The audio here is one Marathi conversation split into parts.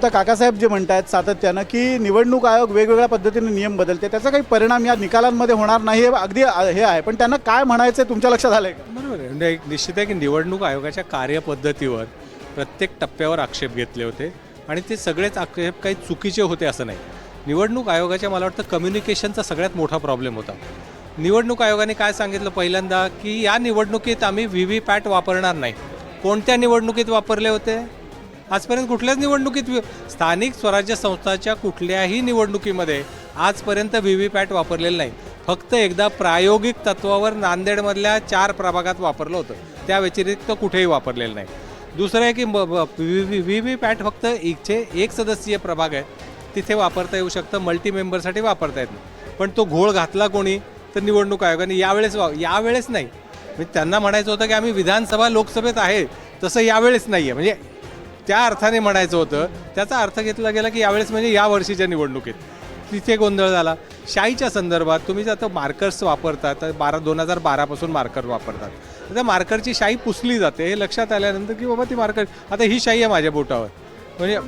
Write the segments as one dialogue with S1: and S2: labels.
S1: आता काकासाहेब जे म्हणत आहेत सातत्यानं की निवडणूक आयोग वेगवेगळ्या पद्धतीने नियम बदलते त्याचा काही परिणाम या निकालांमध्ये होणार नाही हे अगदी हे आहे. पण त्यांना काय म्हणायचं तुमच्या लक्षात आलंय का?
S2: बरोबर आहे. म्हणजे एक निश्चित आहे की निवडणूक आयोगाच्या कार्यपद्धतीवर प्रत्येक टप्प्यावर आक्षेप घेतले होते आणि ते सगळेच आक्षेप काही चुकीचे होते असं नाही. निवडणूक आयोगाच्या मला वाटतं कम्युनिकेशनचा सगळ्यात मोठा प्रॉब्लेम होता. निवडणूक आयोगाने काय सांगितलं पहिल्यांदा की या निवडणुकीत आम्ही व्ही व्ही पॅट वापरणार नाही. कोणत्या निवडणुकीत वापरले होते? आजपर्यंत कुठल्याच निवडणुकीत स्थानिक स्वराज्य संस्थाच्या कुठल्याही निवडणुकीमध्ये आजपर्यंत व्ही व्ही पॅट वापरलेलं नाही. फक्त एकदा प्रायोगिक तत्वावर नांदेडमधल्या चार प्रभागात वापरलं होतं. त्या व्यतिरिक्त कुठेही वापरलेलं नाही. दुसरं आहे की व्ही व्ही पॅट फक्त इथे एक सदस्यीय प्रभाग आहे. तिथे वापरता येऊ शकतं मल्टी मेंबरसाठी वापरता येत नाही. पण तो घोळ घातला कोणी तर निवडणूक आयोगाने यावेळेस वा यावेळेस नाही. म्हणजे त्यांना म्हणायचं होतं की आम्ही विधानसभा लोकसभेत आहे तसं यावेळेस नाही आहे म्हणजे त्या अर्थाने म्हणायचं होतं त्याचा अर्थ घेतला गेला की यावेळेस म्हणजे या वर्षीच्या निवडणुकीत. तिथे गोंधळ झाला. शाईच्या संदर्भात तुम्ही जर आता मार्कर्स वापरता तर बारा दोन हजार बारापासून मार्कर वापरतात. त्या मार्करची शाई पुसली जाते हे लक्षात आल्यानंतर की बाबा ती मार्कर आता ही शाई आहे माझ्या बोटावर. म्हणजे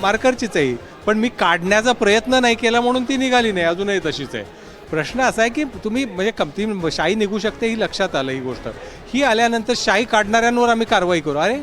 S2: मार्करचीच आहे पण मी काढण्याचा प्रयत्न नाही केला म्हणून ती निघाली नाही अजूनही तशीच आहे. प्रश्न असा आहे की तुम्ही म्हणजे कमती शाई निघू शकते ही लक्षात आलं ही गोष्ट. ही आल्यानंतर शाई काढणाऱ्यांवर आम्ही कारवाई करू. अरे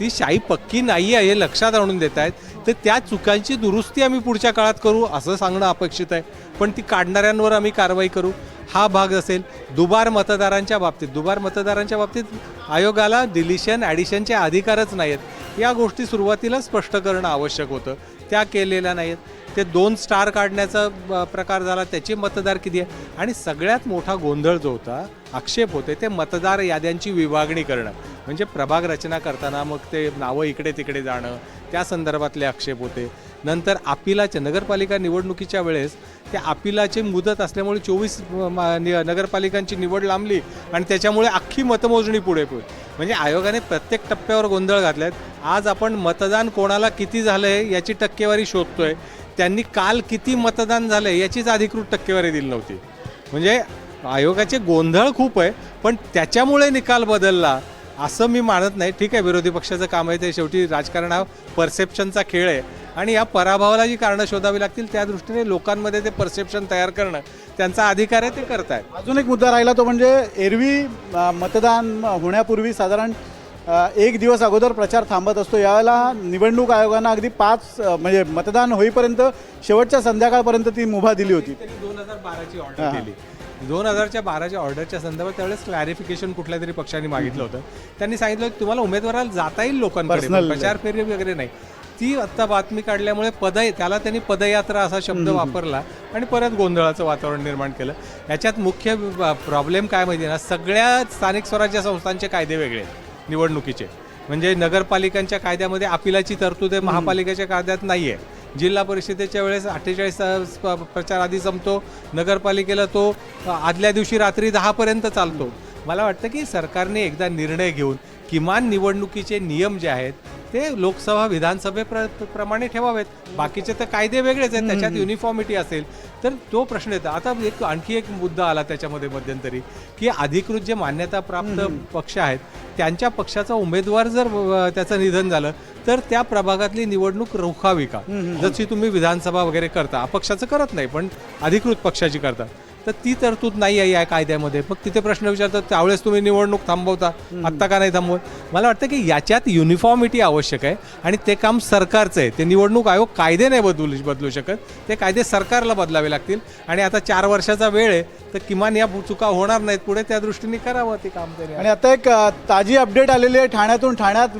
S2: ती शाई पक्की नाही आहे हे लक्षात आणून देत आहेत. तर त्या चुकांची दुरुस्ती आम्ही पुढच्या काळात करू असं सांगणं अपेक्षित आहे. पण ती काढणाऱ्यांवर आम्ही कारवाई करू. हा भाग असेल दुबार मतदारांच्या बाबतीत. दुबार मतदारांच्या बाबतीत आयोगाला डिलिशन ॲडिशनचे अधिकारच नाही आहेत या गोष्टी सुरुवातीला स्पष्ट करणं आवश्यक होतं. त्या केलेल्या नाहीत ते दोन स्टार काढण्याचा प्रकार झाला त्याचे मतदार किती आहे? आणि सगळ्यात मोठा गोंधळ जो होता आक्षेप होते ते मतदार याद्यांची विभागणी करणं. म्हणजे प्रभाग रचना करताना मग ते नावं इकडे तिकडे जाणं त्या संदर्भातले आक्षेप होते. नंतर अपिलाच्या नगरपालिका निवडणुकीच्या वेळेस त्या अपिलाची मुदत असल्यामुळे चोवीस नगरपालिकांची निवड लांबली आणि त्याच्यामुळे अख्खी मतमोजणी पुढे पुढे म्हणजे आयोगाने प्रत्येक टप्प्यावर गोंधळ घातलाय आज आपण मतदान कोणाला किती झालं आहे याची टक्केवारी शोधतोय. त्यांनी काल किती मतदान झालं याचीच अधिकृत टक्केवारी दिली नव्हती. म्हणजे आयोगाचे गोंधळ खूप आहे पण त्याच्यामुळे निकाल बदलला असं मी मानत नाही. ठीक आहे विरोधी पक्षाचं काम आहे ते शेवटी राजकारण हा परसेप्शनचा खेळ आहे. आणि या पराभवाला जी कारणं शोधावी लागतील त्या दृष्टीने लोकांमध्ये ते परसेप्शन तयार करणं त्यांचा अधिकार आहे ते करतायत.
S1: अजून एक मुद्दा राहिला तो म्हणजे एरवी मतदान होण्यापूर्वी साधारण एक दिवस अगोदर प्रचार थांबत असतो. यावेळेला निवडणूक आयोगानं अगदी पाच म्हणजे मतदान होईपर्यंत शेवटच्या संध्याकाळपर्यंत ती मुभा दिली होती.
S2: दोन हजार बाराची ऑर्डर केली. दोन हजारच्या बाराच्या ऑर्डरच्या संदर्भात त्यावेळेस क्लॅरिफिकेशन कुठल्या तरी पक्षाने मागितलं होतं. त्यांनी सांगितलं की तुम्हाला उमेदवाराला जाता येईल लोकांकडे. प्रचार फेरी वगैरे नाही. ती आत्ता बातमी काढल्यामुळे पद त्याला त्यांनी पदयात्रा असा शब्द वापरला आणि परत गोंधळाचं वातावरण निर्माण केलं. याच्यात मुख्य प्रॉब्लेम काय माहिती आहे ना? सगळ्या स्थानिक स्वराज्य संस्थांचे कायदे वेगळे आहेत. निवडणुकीचे. म्हणजे नगरपालिकांच्या कायद्यामध्ये अपिलाची तरतूद आहे महापालिकेच्या कायद्यात नाही आहे जिल्हा परिषदेच्या वेळेस अठ्ठेचाळीस प्रचार आधी संपतो नगरपालिकेला तो आदल्या दिवशी रात्री दहापर्यंत चालतो. मला वाटतं की सरकारने एकदा निर्णय घेऊन किमान निवडणुकीचे नियम जे आहेत ते लोकसभा विधानसभे प्र प्रमाणे ठेवावेत. बाकीचे तर कायदे वेगळेच आहेत त्याच्यात युनिफॉर्मिटी असेल तर तो प्रश्न येतो. आता एक आणखी एक मुद्दा आला त्याच्यामध्ये मध्यंतरी की अधिकृत जे मान्यता प्राप्त पक्ष आहेत त्यांच्या पक्षाचा उमेदवार जर त्याचं निधन झालं तर त्या प्रभागातली निवडणूक रोखावी का? जशी तुम्ही विधानसभा वगैरे करता अपक्षाचं करत नाही पण अधिकृत पक्षाची करता. तर ती तरतूद नाही आहे या कायद्यामध्ये. मग तिथे प्रश्न विचारतात त्यावेळेस तुम्ही निवडणूक थांबवता आत्ता का नाही थांबवत? मला वाटतं की याच्यात युनिफॉर्मिटी आवश्यक आहे आणि ते काम सरकारचं आहे. ते निवडणूक आयोग कायदे नाही बदलू बदलू शकत. ते कायदे सरकारला बदलावे लागतील. आणि आता चार वर्षाचा वेळ आहे तर किमान या चुका होणार नाहीत पुढे. त्या दृष्टीने करावं ते काम
S1: आणि आता एक ताजी अपडेट आलेली आहे ठाण्यातून. ठाण्यात